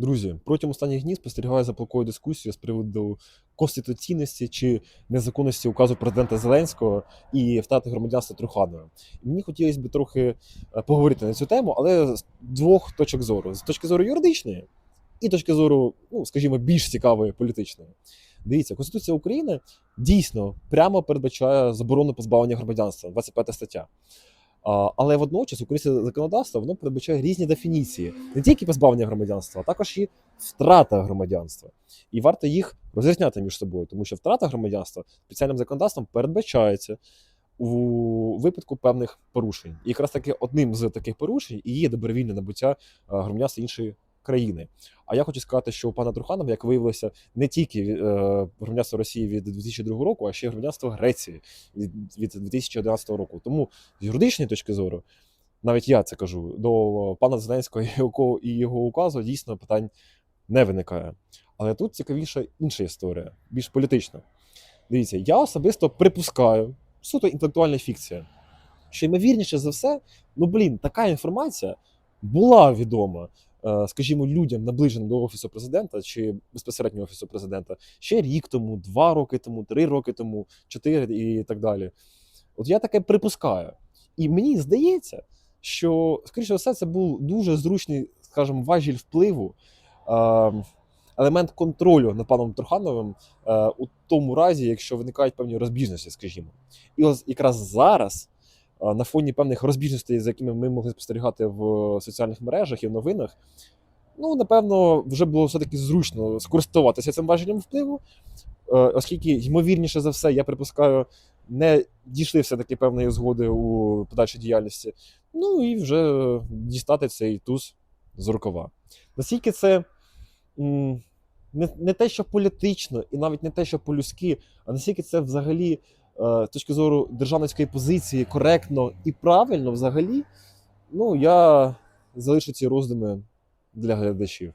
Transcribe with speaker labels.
Speaker 1: Друзі, протягом останніх днів спостерігаю за палкою дискусією з приводу конституційності чи незаконності указу президента Зеленського і втрати громадянства Труханова. І мені хотілося б трохи е, поговорити на цю тему, але з двох точок зору: з точки зору юридичної і точки зору, ну скажімо, більш цікавої політичної. Дивіться, Конституція України дійсно прямо передбачає заборону позбавлення громадянства, 25 стаття. Але водночас українське законодавство воно передбачає різні дефініції, не тільки позбавлення громадянства, а також і втрата громадянства. І варто їх розрізняти між собою, тому що втрата громадянства спеціальним законодавством передбачається у випадку певних порушень. І якраз таки одним з таких порушень і є добровільне набуття е, громадянства іншої країни. А я хочу сказати, що у пана Труханова, як виявилося, не тільки е, громадянство Росії від 2002 року, а ще громадянство Греції від, від 2011 року. Тому з юридичної точки зору, навіть я це кажу, до пана Зеленського і його, указу дійсно питань не виникає. Але тут цікавіша інша історія, більш політична. Дивіться, я особисто припускаю, суто інтелектуальна фікція, що ймовірніше за все, ну блін, така інформація була відома, скажімо, людям, наближеним до офісу президента чи безпосередньо офісу президента ще рік тому, два роки тому, три роки тому, чотири і так далі. От я таке припускаю. І мені здається, що, скоріше все, це був дуже зручний, скажімо, важіль впливу, е, елемент контролю над паном Трухановим е, у тому разі, якщо виникають певні розбіжності, скажімо. І ось якраз зараз, е, на фоні певних розбіжностей, за якими ми могли спостерігати в соціальних мережах і в новинах, ну, напевно, вже було все-таки зручно скористуватися цим важелем впливу, е, оскільки, ймовірніше за все, я припускаю, не дійшли все-таки певної згоди у подальшій діяльності. Ну і вже дістати цей туз з рукава. Наскільки це не, не те, що політично, і навіть не те, що по-людськи, а наскільки це взагалі е, з точки зору державницької позиції коректно і правильно взагалі, ну я залишу ці роздуми для глядачів.